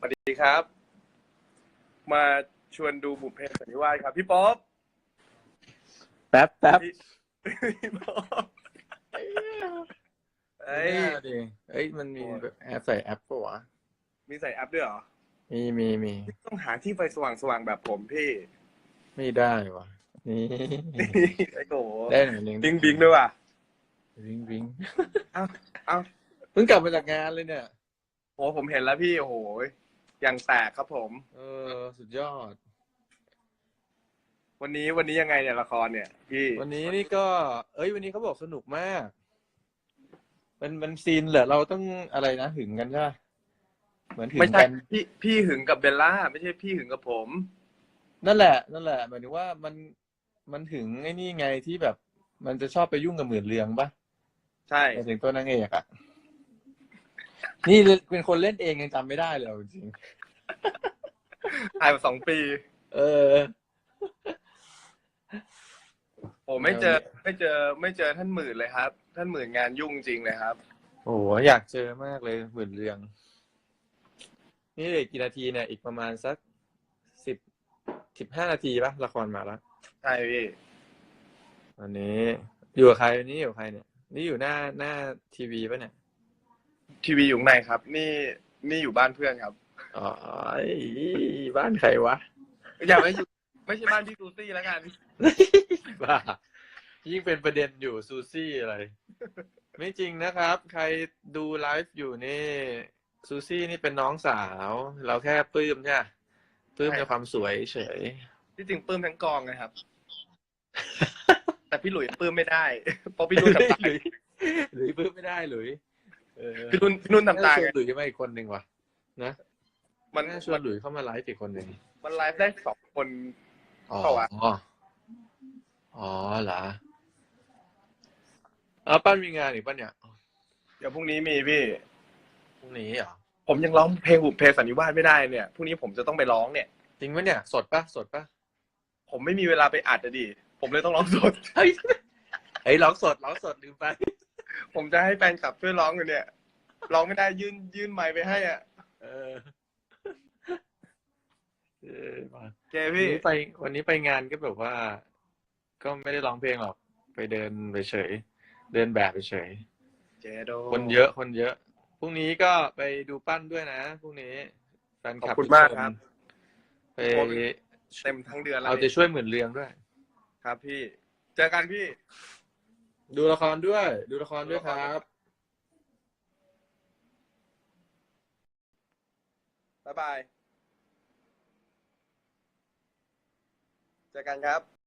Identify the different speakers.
Speaker 1: สวัสดีครับ มาชวนดูบุพเพสันนิวาสครับ พี่ป๊อป
Speaker 2: แป๊บแป๊บ
Speaker 1: พี่พี่ป๊อปเอ้
Speaker 2: เอ้
Speaker 1: ย
Speaker 2: ยดิเอ้ยมันมีแบบแอปใส่แอปปะวะ
Speaker 1: มีใส่แอปด้วยเหรอ
Speaker 2: มีมีมี
Speaker 1: ต้องหาที่ไฟสว่างสว่างๆแบบผมพี่
Speaker 2: ไม่ได้วะนี่
Speaker 1: ไอ้โห
Speaker 2: ได้หน่อยหนึง
Speaker 1: บิงบิงด้วยว่ะ
Speaker 2: วิงวิง
Speaker 1: เอ้าเอ้า
Speaker 2: เพิ่งกลับมาจากงานเลยเนี่ย
Speaker 1: โหผมเห็นแล้วพี่โอ้โห ยังแตกครับผม
Speaker 2: เออ สุดยอด
Speaker 1: วันนี้วันนี้ยังไงเนี่ยละครเนี่ยพี่
Speaker 2: วันนี้นี่ก็ เอ้ย วันนี้เขาบอกสนุกมาก มันมันซีนเหรอเราต้องอะไรนะหึงกันใช่ปะเหมือนหึ
Speaker 1: ไม่
Speaker 2: ง
Speaker 1: ใช่
Speaker 2: กัน
Speaker 1: พี่พี่หึงกับเบลล่าไม่ใช่พี่หึงกับผม
Speaker 2: นั่นแหละ นั่นแหละหมายถึงว่ามันมันถึงไอ้นี่ไงที่แบบ มันจะชอบไปยุ่งกับหมื่นเรืองปะ
Speaker 1: ใช่
Speaker 2: หมายถึงตัวนางเอกอะ นี่เป็นคนเล่นเองยังจำไม่ได้เลยเอาจริง
Speaker 1: ถ่ายมาสองปี
Speaker 2: ๆเออ
Speaker 1: โอ้ไม่เจอ ไม่เจอ ไม่เจอท่านหมื่นเลยครับ ท่านหมื่นงานยุ่งจริงเลยครับ
Speaker 2: โอ้โหอยากเจอมากเลยหมื่นเรือง นี่เหลือกี่นาทีเนี่ย อีกประมาณสักสิบสิบห้านาทีปะละครมาแล้ว
Speaker 1: ใช่พี่
Speaker 2: วันนี้ อยู่กับใครวันนี้อยู่กับใครเนี่ย นี่อยู่หน้าหน้าทีวีปะเนี่ย
Speaker 1: ทีวีอยู่ข้างในครับ นี่นี่อยู่บ้านเพื่อนครับ
Speaker 2: อ๋อบ้านใครวะ
Speaker 1: อย่าไม่อยู่ไม่ใช่บ้านพี่ซูซี่แล้วกัน
Speaker 2: บ้ายิ่งเป็นประเด็นอยู่ซูซี่อะไร ไม่จริงนะครับ ใครดูไลฟ์อยู่นี่ซูซี่นี่เป็นน้องสาว เราแค่ปลื้มใช่ไหมปลื้มในความสวยเฉย
Speaker 1: ที่จริงปลื้มทั้งกองนะครับ แต่พี่หลุยปลื้มไม่ได้เพราะพี่นุ่นทำตา
Speaker 2: หลุยหลุยปลื้มไม่ได้หลุยเออ
Speaker 1: พี่นุ่นพี่นุ่นทำตา
Speaker 2: น่ช
Speaker 1: ไง
Speaker 2: วนหลุยมาอีกคนหนึ่งว่ะนะ
Speaker 1: มัน
Speaker 2: น่าชวนหลุยเข้ามาไลฟ์อีกคนหนึ่ง
Speaker 1: มันไลฟ์ได้สองคน
Speaker 2: อ๋อ
Speaker 1: เปล่าวะ
Speaker 2: อ๋อเหรอเอาปั้นมีงานอีกปั้นเนี่ย
Speaker 1: เดี๋ยวพรุ่งนี้มีพี่
Speaker 2: พรุ่งนี้เหรอ
Speaker 1: ผมยังร้องเพลงบุพเพสันนิวาสไม่ได้เนี่ยพรุ่งนี้ผมจะต้องไปร้องเนี่ย
Speaker 2: จริงปะเนี่ย สดปะสดปะ
Speaker 1: ผมไม่มีเวลาไปอัดอะดิผมเลยต้องร้องสด
Speaker 2: เฮ้ยเฮ้ยร้องสดร้องสดลืมไป
Speaker 1: ผมจะให้แฟนคลับช่วยร้องอยู่เนี่ย ร้องไม่ได้ยื่นยื่นไมค์ไปให้อะ
Speaker 2: เออเออมา
Speaker 1: เจ
Speaker 2: วัน
Speaker 1: พี่
Speaker 2: นี้ไปวันนี้ไปงานก็แบบว่า ก็ไม่ได้ร้องเพลงหรอก ไปเดินไปเฉย เดินแบบไปเฉย
Speaker 1: เจโด
Speaker 2: คนเยอะคนเยอะ พรุ่งนี้ก็ไปดูปั้นด้วยนะพรุ่งนี้แฟน
Speaker 1: ขอบ
Speaker 2: คลับ
Speaker 1: คุณ
Speaker 2: ทุ
Speaker 1: มาก
Speaker 2: น
Speaker 1: ครับ
Speaker 2: ไป
Speaker 1: เต็มทั้งเดือนแล้ว
Speaker 2: เอาใจช่วยหมื่นเรืองด้วย
Speaker 1: ครับพี่ เจอกันพี่
Speaker 2: ดูละครด้วย ดูละครด้วยครับ
Speaker 1: บ๊ายบาย เจอกันครับ